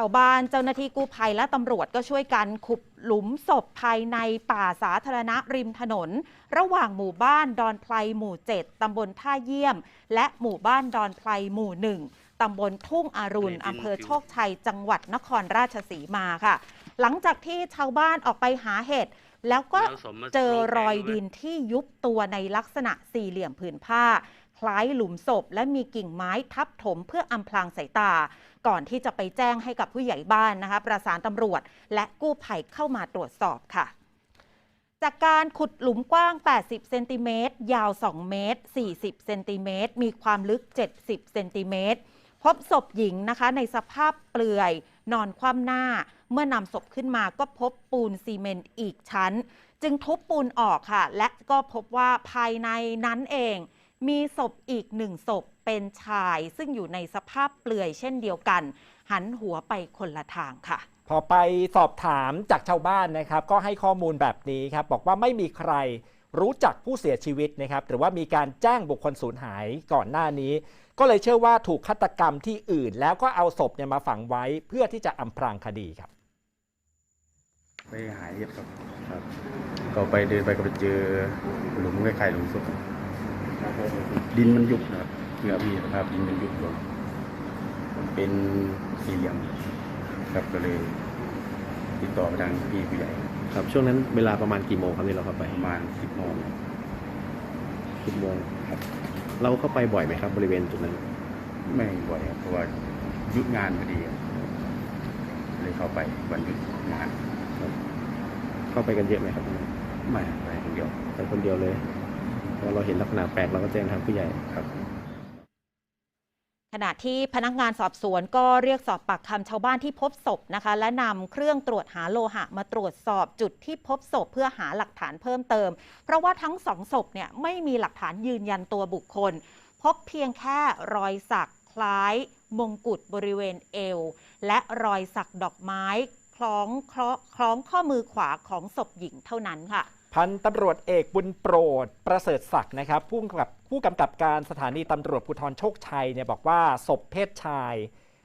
าวบ้านเจ้าหน้าที่กู้ภัยและตำรวจก็ช่วยกันขุดหลุมศพภายในป่าสาธารณะริมถนน ระหว่างหมู่บ้านดอนไพรหมู่ 7 ตำบลท่าเยี่ยม และหมู่บ้านดอนไพรหมู่1ตำบลทุ่งอารุณอำเภอโชคชัย จังหวัดนครราชสีมาค่ะ หลังจากที่ชาวบ้านออกไปหาเห็ด แล้วก็เจอรอยดินที่ยุบตัวในลักษณะสี่เหลี่ยมผืนผ้า คล้ายหลุมศพ และมีกิ่งไม้ทับถมเพื่ออำพรางสายตา ก่อนที่จะไปแจ้งให้กับผู้ใหญ่บ้านนะคะ ประสานตำรวจ และกู้ภัยเข้ามาตรวจสอบค่ะจากการขุดหลุมกว้าง 80 เซนติเมตร ยาว 2 เมตร 40 เซนติเมตร มีความลึก 70 เซนติเมตร พบศพหญิงนะคะในสภาพเปลือย นอนคว่ำหน้า เมื่อนำศพขึ้นมาก็พบปูนซีเมนต์อีกชั้น จึงทุบปูนออกค่ะ และก็พบว่าภายในนั้นเอง มีศพอีกหนึ่งศพเป็นชาย ซึ่งอยู่ในสภาพเปลือยเช่นเดียวกัน หันหัวไปคนละทางค่ะ พอไปสอบถามจากชาวบ้านนะครับ ก็ให้ข้อมูลแบบนี้ครับ บอกว่าไม่มีใคร รู้จักผู้เสียชีวิตนะครับหรือว่ามีการแจ้งบุคคลสูญหายก่อนหน้านี้ ก็เลยเชื่อว่าถูกฆาตกรรมที่อื่น แล้วก็เอาศพเนี่ยมาฝังไว้เพื่อที่จะอำพรางคดีครับ ไปหาเห็ดครับครับ ก็ไปเดินไปก็ไปเจอหลุมคล้ายๆหลุมศพดินมันยุบนะครับเหงื่อพี่สภาพดินมันยุบลงเป็นสี่เหลี่ยมครับก็เลยติดต่อไปทางพี่ผู้ใหญ่ ครับช่วงนั้นเวลาประมาณกี่โมงครับที่เราเข้าไปประมาณสิบโมงสิบโมงครับ เราเข้าไปบ่อยไหมครับ บริเวณจุดนั้น ไม่บ่อยครับเพราะว่าหยุดงานพอดีครับเลยเข้าไปวันหยุดงานเข้าไปกันเยอะไหมครับไม่ไปคนเดียวไปคนเดียวเลยพอเราเห็นลักษณะแปลกเราก็แจ้งทางผู้ใหญ่ครับ ขณะที่พนักงานสอบสวนก็เรียกสอบปากคำชาวบ้านที่พบศพนะคะ และนำเครื่องตรวจหาโลหะมาตรวจสอบจุดที่พบศพเพื่อหาหลักฐานเพิ่มเติม เพราะว่าทั้งสองศพเนี่ยไม่มีหลักฐานยืนยันตัวบุคคล พบเพียงแค่รอยสักคล้ายมงกุฎบริเวณเอว และรอยสักดอกไม้ ล้องคราะห์คล้องข้อมือขวาของศพหญิงเท่านั้นค่ะ พันตำรวจเอกบุญโปรด ประเสริฐศักดิ์นะครับผู้กำกับผู้กำกับการสถานีตำรวจภูธรโชคชัยเนี่ยบอกว่าศพเพศชาย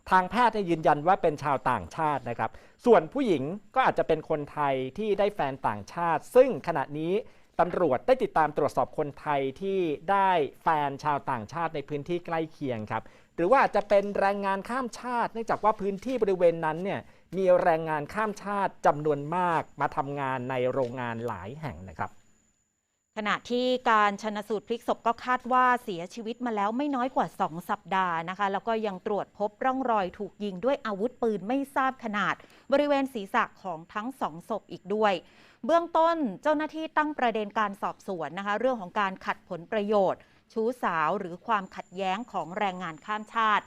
ทางแพทย์เนี่ยยืนยันว่าเป็นชาวต่างชาตินะครับ ส่วนผู้หญิงก็อาจจะเป็นคนไทยที่ได้แฟนต่างชาติ ซึ่งขณะนี้ตำรวจได้ติดตามตรวจสอบคนไทยที่ได้แฟนชาวต่างชาติในพื้นที่ใกล้เคียงครับ หรือว่าจจะเป็นแรงงานข้ามชาติ เนื่องจากว่าพื้นที่บริเวณนั้นเนี่ยมีแรงงานข้ามชาติจำนวนมากมาทำงานในโรงงานหลายแห่งนะครับ ขณะที่การชนสูตรพลิกศพก็คาดว่าเสียชีวิตมาแล้วไม่น้อยกว่า 2 สัปดาห์นะคะ แล้วก็ยังตรวจพบร่องรอยถูกยิงด้วยอาวุธปืนไม่ทราบขนาด บริเวณศีรษะของทั้งสองศพอีกด้วย เบื้องต้นเจ้าหน้าที่ตั้งประเด็นการสอบสวนนะคะ เรื่องของการขัดผลประโยชน์ ชู้สาวหรือความขัดแย้งของแรงงานข้ามชาติ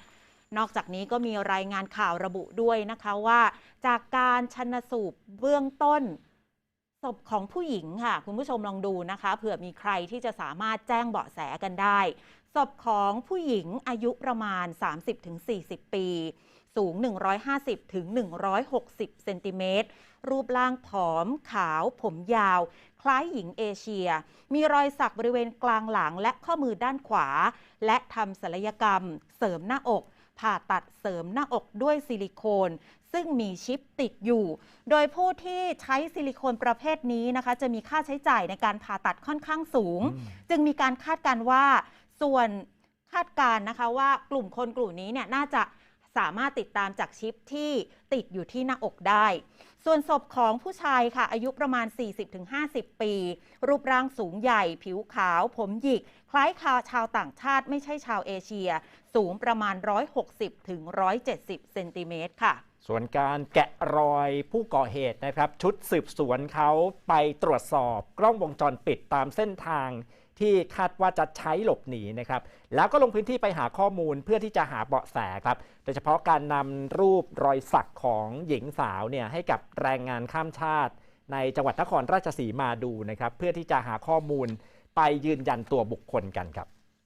นอกจากนี้ก็มีรายงานข่าวระบุด้วยนะคะว่า จากการชนสูตรเบื้องต้นศพของผู้หญิงค่ะ คุณผู้ชมลองดูนะคะเผื่อมีใครที่จะสามารถแจ้งเบาะแสกันได้ศพของผู้หญิงอายุประมาณ 30-40 ปี สูง 150-160 เซนติเมตร รูปร่างผอม ขาว ผมยาว คล้ายหญิงเอเชีย มีรอยสักบริเวณกลางหลังและข้อมือด้านขวา และทำศัลยกรรม เสริมหน้าอก ผ่าตัดเสริมหน้าอกด้วยซิลิโคน ซึ่งมีชิปติดอยู่ โดยผู้ที่ใช้ซิลิโคนประเภทนี้นะคะ จะมีค่าใช้จ่ายในการผ่าตัดค่อนข้างสูง จึงมีการคาดการณ์ว่าส่วนคาดการณ์นะคะว่ากลุ่มคนกลุ่มนี้เนี่ยน่าจะ สามารถติดตามจากชิปที่ติดอยู่ที่หน้าอกได้ส่วนศพของผู้ชายค่ะ อายุประมาณ 40-50 ปี รูปร่างสูงใหญ่ ผิวขาว ผมหยิก คล้ายคาชาวต่างชาติไม่ใช่ชาวเอเชีย สูงประมาณ 160-170 เซนติเมตรค่ะส่วนการแกะรอยผู้ก่อเหตุนะครับ ชุดสืบสวนเขาไปตรวจสอบกล้องวงจรปิดตามเส้นทางที่คาดว่าจะใช้หลบหนีนะครับ แล้วก็ลงพื้นที่ไปหาข้อมูลเพื่อที่จะหาเบาะแสครับ โดยเฉพาะการนำรูปรอยสักของหญิงสาวเนี่ยให้กับ แรงงานข้ามชาติ ในจังหวัดนครราชสีมาดูนะครับ เพื่อที่จะหาข้อมูลไปยืนยันตัวบุคคลกันครับ